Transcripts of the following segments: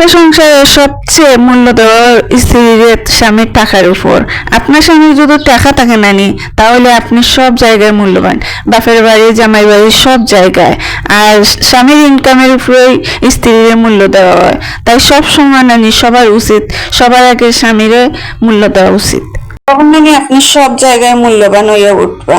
একটা সংসারের সবচেয়ে মূল্য দেওয়া স্ত্রীর স্বামীর টাকার উপর। আপনার স্বামীর যদি টাকা থাকে না নি তাহলে আপনি সব জায়গায় মূল্যবান। বাপের বাড়ি জামাই বাড়ি, সব জায়গায়। আর স্বামীর ইনকামের উপরেই স্ত্রীর মূল্য দেওয়া হয়। তাই সব সময় নানি, সবার উচিত, সবার আগে স্বামীর মূল্য দেওয়া উচিত। তখন নানি আপনি সব জায়গায় মূল্যবান হইয়া উঠবা।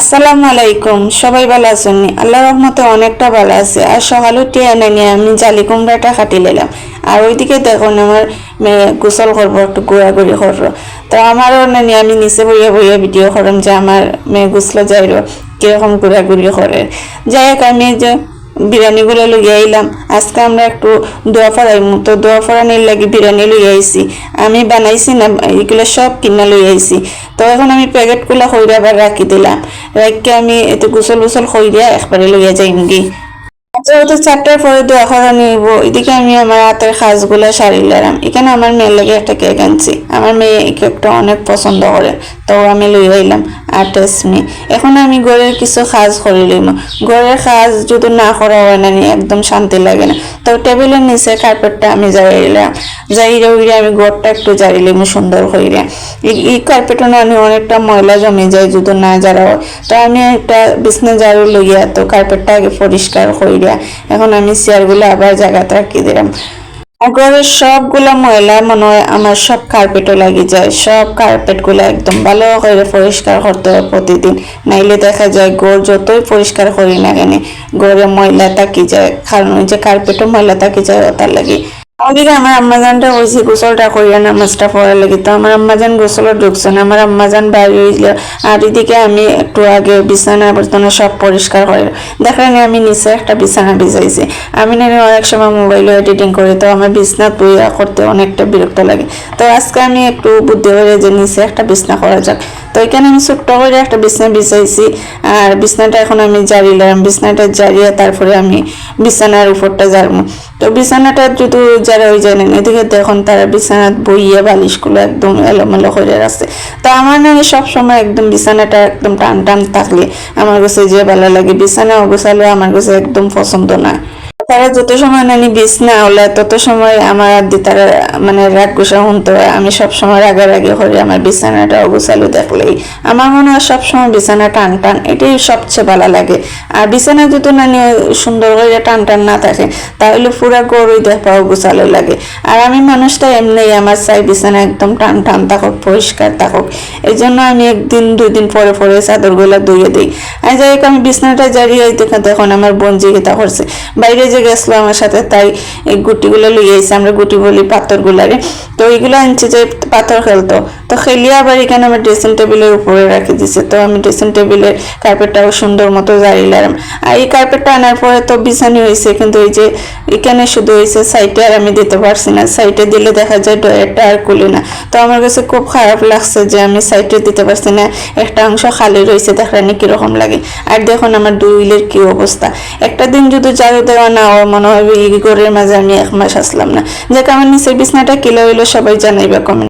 আসসালামু আলাইকুম, সবাই ভালো আছেন? আল্লাহ রহমতে অনেকটা ভালো আছে। আর সকালে টিয়া নিয়ে আমি জালি কুমড়াটা কাটি নিলাম। আর ওইদিকে দেখুন আমার মেয়ে গোসল করব, একটু ঘোরাঘুরি করব। তো আমারও নিয়ে আমি নিচে বইয়ে বইয়ে ভিডিও করলাম যে আমার মেয়ে গোসল যাইল, কীরকম ঘোরাঘুরি করে। যাই হোক, আমি যে বিরিয়ানিগুলো লইয়া আইলাম। আজকে আমরা একটু দোয়া ফড়াইমু তো দোয়া ফড়ানির লাগি বিরিয়ানি লইয়া আইছি। আমি বানাইছি না, এগুলো সব কিনা লই আইছি। তো এখন আমি প্যাকেটগুলো হইরা আবার রাখি দিলাম। রাখকে আমি এতে গোসল গোসল হইরা একবারে লইয়া যাইম গি যেহেতু চারটার পরে দোয়া করা নিব এদিকে আমি আমার হাতের কাজগুলো সারিলাম এখানে আমার মেয়ের লাগে একটা কেক আনছি। আমার মেয়ে এই কেকটা অনেক পছন্দ করে। তো আমি লই আইলাম। আর টেসমি এখন আমি ঘরের কিছু কাজ করে লইম। ঘরের কাজ যদি না করা হয় না একদম শান্তি লাগে না। তো টেবিলের নিচে কার্পেটটা আমি জারিলাম জারিরে উইরে আমি ঘরটা একটু জারিলাম সুন্দর হইরে এই- কার্পেটও আমি অনেকটা ময়লা জমে যায় যদি না জারা হয়। তো আমি একটা বিছনা ঝাড়ু লইয়া তো কার্পেটটা আগে পরিষ্কার কইরা এখন আমি চেয়ারগুলো আবার জায়গাতে রাখি দিলাম। ঘরের সবগুলা ময়লা মনে হয় আমার সব কার্পেটও লাগি যায়। সব কার্পেটগুলো একদম ভালো করে পরিষ্কার করতে হয় প্রতিদিন। নাইলে দেখা যায় গোর যতই পরিষ্কার করি না কেন গোরে ময়লা থাকি যায়। কারণ ওই যে কার্পেটও ময়লা থাকি যায় ওটার লাগে ওদিকে আমার আম্মাজানটা হয়েছে গোসলটা করিয়া নামাজটা পড়া লাগে। তো আমার আম্মাজান গোসলও ঢুকছে না। আমার আম্মাজান বাইরে হইল। আর এদিকে আমি একটু আগে বিছানা বর্তনা সব পরিষ্কার করে। দেখলেন আমি নিচে একটা বিছানা বিছাইছি আমি না অনেক সময় মোবাইলে এডিটিং করি। তো আমার বিছনা বইয়া করতে অনেকটা বিরক্ত লাগে। তো আজকে আমি একটু বুদ্ধি করে যে নিচে একটা বিছনা করা যাক। তো এখানে আমি ছোট্ট করে একটা বিছনা বিছাইছি, আর বিছনাটা এখন আমি জারিলাম বিছনাটা জারিয়ে তারপরে আমি বিছানার উপরটা জারবো তো বিছানাটা যদি যারা যায় না এদিকে দেখুন তারা বিছানাত বইয়ে বালিশগুলো একদম এলোমেলো করে রাখছে তো আমার না সব সময় একদম বিছানাটা একদম টান টান থাকলে আমার কাছে যে ভালো লাগে, বিছানা অগোছালে আমার কাছে একদম পছন্দ না। তারা যত সময় নানি বিছনা হলে তত সময় আমার আদি তারা মানে রাগ গুসা শুনতে হয়। আমি সব সময় রাগারাগি করি, আমার বিছানাটা অগোছালো দেখলেই। আমার মনে হয় সব সময় বিছানা টান টান, এটাই সবচেয়ে ভালো লাগে। আর বিছানা যদি নানি সুন্দর করে টান টান না থাকে, তাহলে পুরা গরুই দেখা অগোছালো লাগে। আর আমি মানুষটা এমনি, আমার চাই বিছানা একদম টান টান থাকুক, পরিষ্কার থাকুক। এই জন্য আমি একদিন দুই দিন পরে পরে চাদরগুলো ধুয়ে দিই। আর যাই হোক, আমি বিছানাটা জারিয়ে দেখে তখন আমার বোন জিজ্ঞাসা করছে। বাইরে যে গেছিল আমার সাথে, তাই এই গুটিগুলো লইয়ে আইছে, আমরা গুটি বলি পাথরগুলারে। তো ওইগুলো আনছে যে পাথর খেলতো তো খেলিয়ে আবার এখানে আমার ড্রেসিং টেবিলের উপরে রাখি দিছে। তো আমি ড্রেসিং টেবিলের কার্পেটটাও সুন্দর মতো জারিলাম আর এই কার্পেটটা আনার পরে তো বিছানি হয়েছে, কিন্তু এই যে এখানে শুধু হয়েছে সাইডে আর আমি দিতে পারছি না। সাইডে দিলে দেখা যায় ডয়ারটা আর খুলে না। তো আমার কাছে খুব খারাপ লাগছে যে আমি সাইডে দিতে পারছি না। একটা অংশ খালি রয়েছে দেখলেন কীরকম লাগে। আর দেখুন আমার দুইলের কি অবস্থা। একটা দিন যদি ঝাড়ু দেওয়া না হয় মনে হয় এই ঘরের মাঝে আমি এক মাস আসলাম না। যে আমার নিচের বিছনাটা কিলো হইল, সবাই জানাইবা কমেন্ট